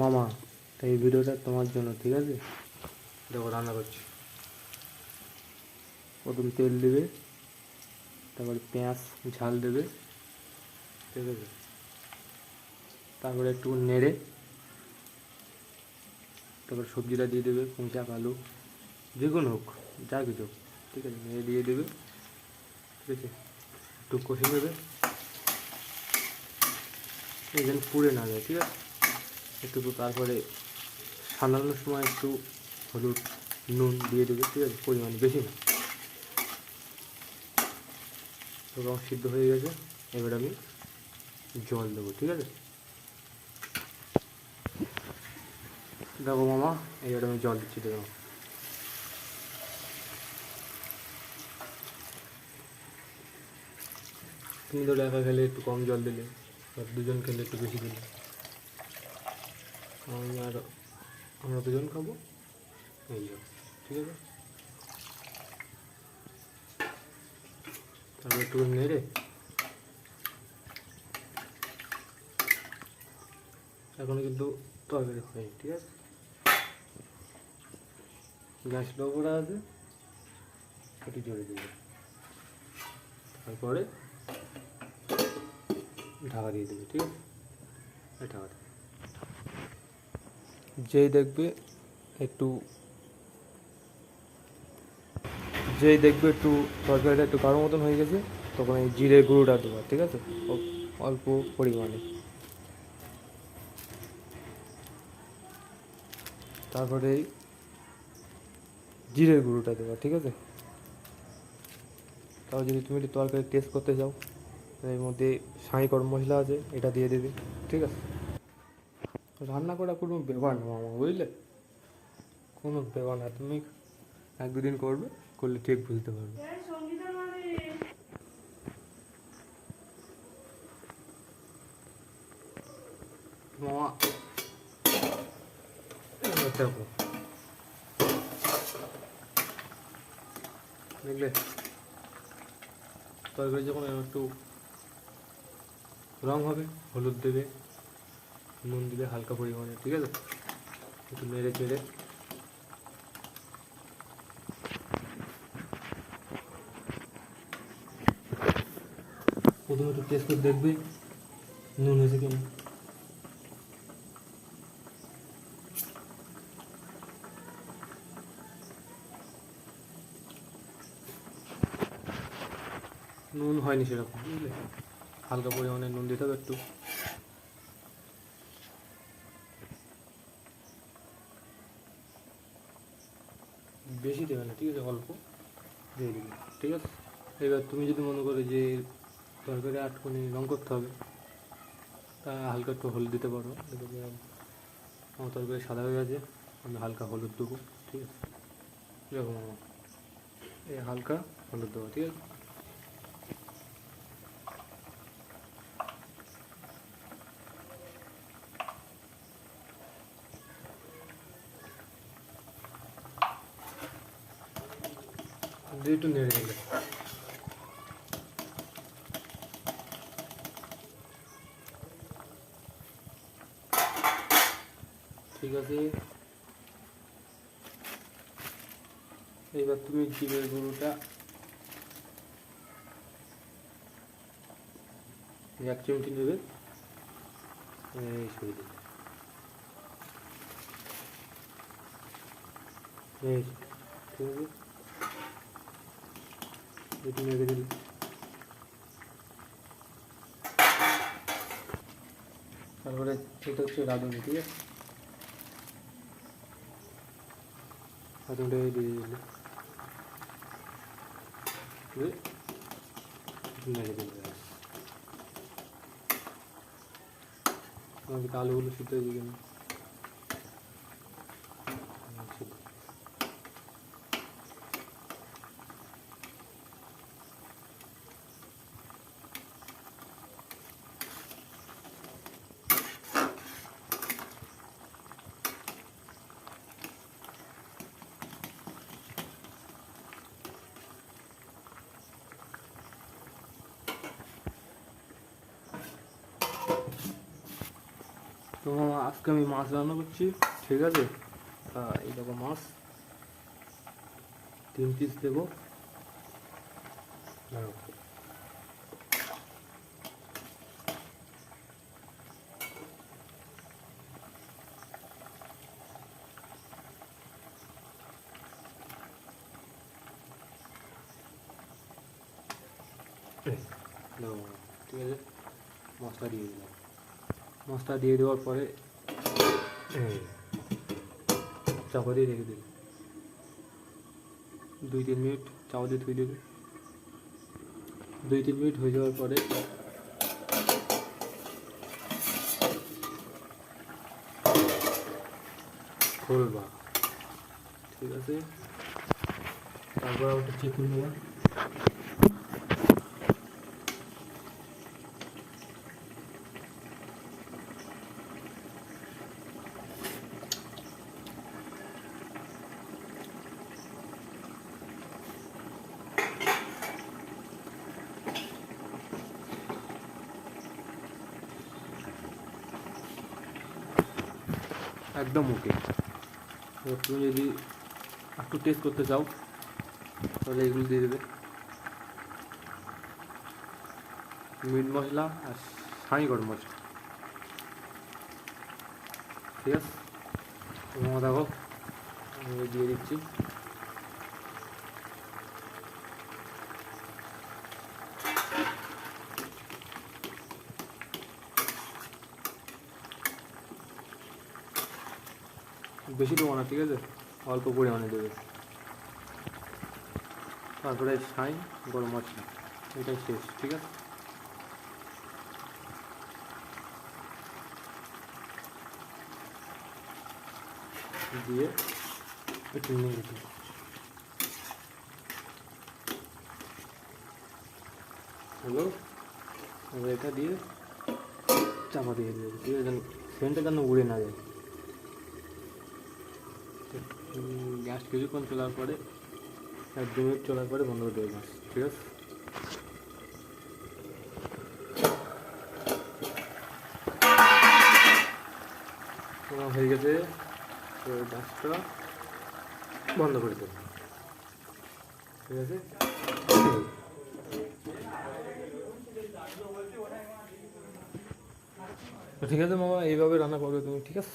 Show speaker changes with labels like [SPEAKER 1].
[SPEAKER 1] মামা, এই ভিডিওটা তোমার জন্য, ঠিক আছে? দেখো, রান্না করছি। প্রথম তেল দেবে, তারপরে পেঁয়াজ, ঝাল দেবে, ঠিক আছে? তারপরে একটু নেড়ে, তারপর সবজিটা দিয়ে দেবে পুঁচা আলু, যে কোনো হোক, যা কিছু ঠিক আছে? নেড়ে দিয়ে দেবে, ঠিক আছে? একটু কষে দেবে এই যেন পুড়ে না যায়, ঠিক আছে? একটু তারপরে সানানোর সময় একটু হলুদ, নুন দিয়ে দেবে, ঠিক আছে? পরিমাণ বেশি না। তো রং সিদ্ধ হয়ে গেছে। এবার আমি জল দেবো, ঠিক আছে? দেখো মামা, এবার আমি জল দিচ্ছি, দেখো। তুমি তো একা খেলে একটু কম জল দিলে আর দুজন খেলে একটু বেশি দিলে। আমি আর আমরা দুজন খাব। এই যাও ঠিক আছে? তারপর একটু নেড়ে। এখনও কিন্তু তরকারি হয়নি, ঠিক আছে? গ্যাস করা আছে একটু জোরে দেবে। তারপরে ঢাকা দিয়ে দেবে, ঠিক আছে? ঢাকা যেই দেখবে একটু, যেই দেখবে একটু তরকারিটা একটু কারও মতন হয়ে গেছে, তখন এই জিরে গুঁড়োটা দেবো, ঠিক আছে? অল্প পরিমাণে। তারপরে জিরের গুঁড়োটা দেবো, ঠিক আছে? তাও যদি তুমি একটু তরকারি টেস্ট করতে চাও এর মধ্যে সাঁই গরম মশলা আছে, এটা দিয়ে দেবে, ঠিক আছে? রান্না করা কোনো ব্যাপার না মামা বুঝলে? কোনো ব্যাপার না তুমি এক দুদিন করবে করলে ঠিক বুঝতে পারবে। মামা দেখো। দেখলে? তরকারি যখন একটু রং হবে হলুদ দেবে। নুন দিবে হালকা পরিমাণে, ঠিক আছে? একটু নেড়ে চেড়ে। প্রথমে একটু টেস্ট করে দেখবে, নুন হয়েছে কিনা। নুন হয়নি সেরকম, বুঝলে? হালকা পরিমাণে নুন দিতে হবে একটু। বেশি দেবে না, ঠিক আছে? অল্প দিয়ে দেবে, ঠিক আছে? এবার তুমি যদি মনে করো যে তরকারি আটকনি রঙ করতে হবে, তা হালকা একটু হলুদ দিতে পারো। এবার আমার তরকারি সাদা হয়ে গেছে, আমি হালকা হলুদ দেবো, ঠিক আছে? এরকম এই হালকা হলুদ দেবো, ঠিক আছে? দিয়ে নেড়ে নেবে ঠিক আছে। এইবার তুমি জিরের গুঁড়োটা এক চিমটি নেবে। সরিয়ে দেবে ঠিক আছে? একটু নেড়ে দিলে। তারপরে এটা হচ্ছে রাঁধুনি ঠিক আছে? রাঁধুনিটা দিয়ে দিলে। দিয়ে নেড়ে দিলে। আমাদের আলুগুলো সিদ্ধ হয়ে তো মামা আজকে আমি মাছ রান্না করছি ঠিক আছে? আহ, এই মাছ। তিন পিস দেবো। ঠিক আছে? মশলা দিয়ে দিলাম। মশলা দিয়ে দেওয়ার পরে চাপা দিয়ে রেখে দিন দুই তিন মিনিট চাপা দিয়ে ধুয়ে দেবে। দুই তিন মিনিট হয়ে যাওয়ার পরে খুলবা। ঠিক আছে। তারপর ওটা চেক করে নেবা একদম ওকে এবার তুমি যদি একটু টেস্ট করতে চাও, তাহলে এগুলো দিয়ে দেবে। মিট মশলা আর সাঁই গরম মশলা। ঠিক আছে? দেখো দিয়ে দিচ্ছি। বেশি দেবো না, ঠিক আছে? অল্প পরিমাণে দেবে। তারপরে সাই গরম মশলা। এটাই শেষ, ঠিক আছে? দিয়ে একটু নিয়ে এবার এটা দিয়ে চাপা দিয়ে দেবে। ঠিক আছে? সেন্টটা যেন উড়ে না যায়। গ্যাস কিছুক্ষণ চলার পরে, এক দু মিনিট চলার পরে বন্ধ করে দেবে গ্যাস ঠিক আছে? হয়ে গেছে তো গ্যাসটা বন্ধ করে দেবে, ঠিক আছে? ঠিক আছে মামা, এইভাবে রান্না করবে তুমি, ঠিক আছে?